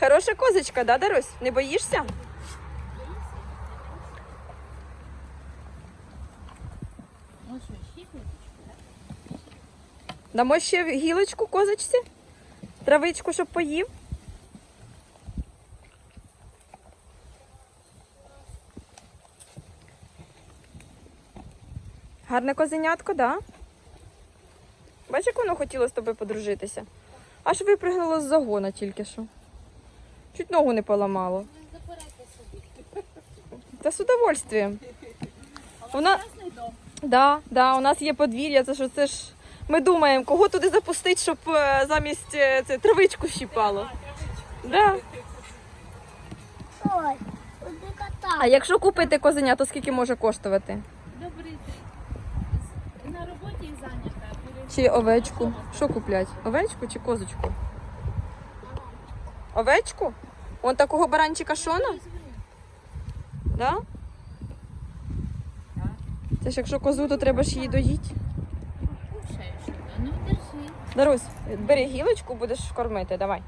Хороша козочка, да, Дарусь? Не боїшся? Дамо ще гілочку козочці? Травичку, щоб поїв? Гарне козенятко, да? Бачиш, як воно хотіло з тобою подружитися? Аж випригнуло з загона тільки що. Чуть ногу не поламало. Та з удовольствием. Вона, да, да, у нас є подвір'я, це що це ж. Ми думаємо, кого туди запустити, щоб е, замість е, це, травичку щіпало. Да. Ой, кота? А якщо купити козеня, то скільки може коштувати? Добрий день. На роботі зайнята. Чи овечку? Що куплять? Овечку чи козочку? Овечку? Он такого баранчика шона? Да? Це ж якщо козу, то треба ж її. Кушаєш. Ну, держи. Дарусь, бери гілочку, будеш кормити, давай.